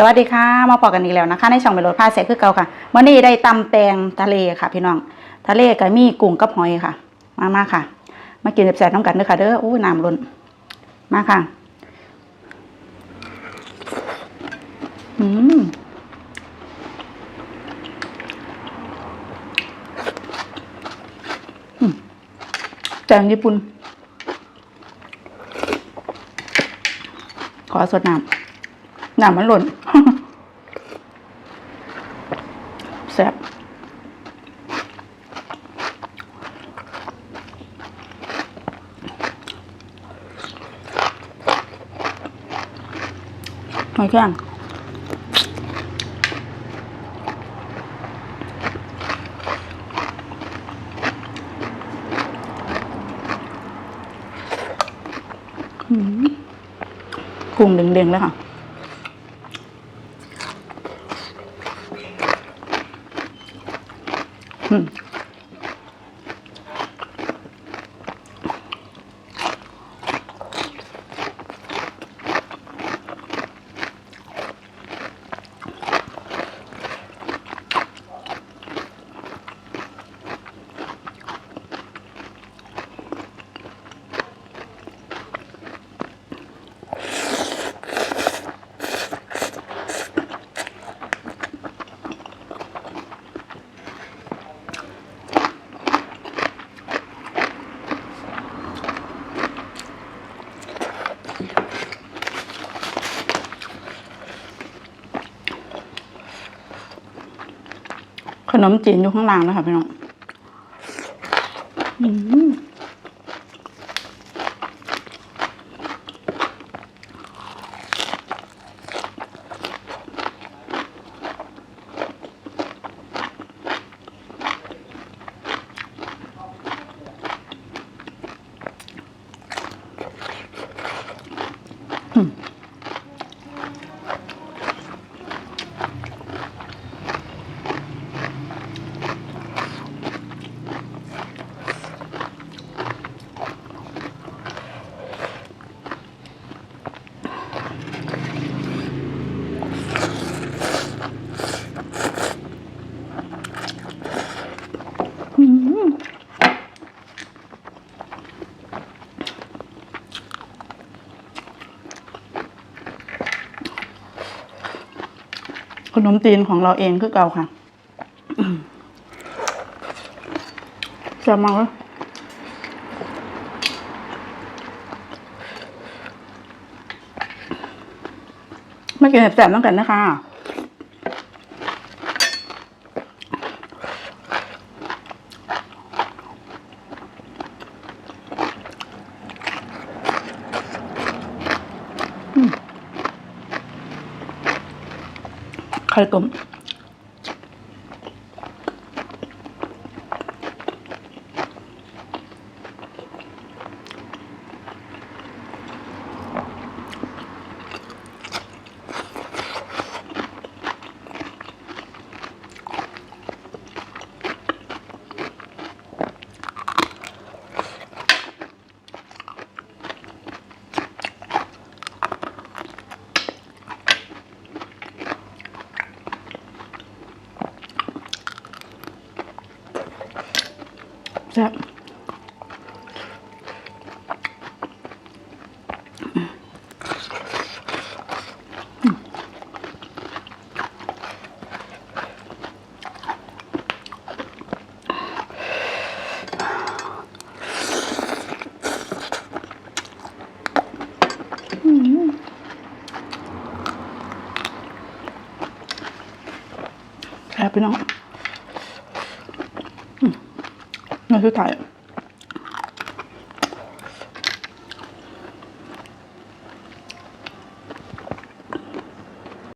สวัสดีค่ะ มาพอกันอีกแล้วนะคะ ในช่องเมโลดพาเสคือเก่าค่ะวันนี้ได้ตำแตงทะเลค่ะ พี่น้อง ทะเลก็มีกุ้งกับหอยค่ะ มามาค่ะ มากินแซ่บๆน้ำกันเด้อค่ะเด้ออู้น้ำล้นมาค่ะ อืมอืมแตงญี่ปุ่น ขอสดน้ำ น้ำมันหล่นแซ่บหอยแครงอืมกุ้งเด้งๆเลยค่ะ นมจีนอยู่ข้างล่างนะคะพี่น้องอืมข นมจีนของเราเองคือเก่าค่ะจะมแซ่บมากเลยมากินแสบๆต้องกันนะคะ ไข่ ซ่บแซ่บพี่น้อง อืมน่าสุดท้าย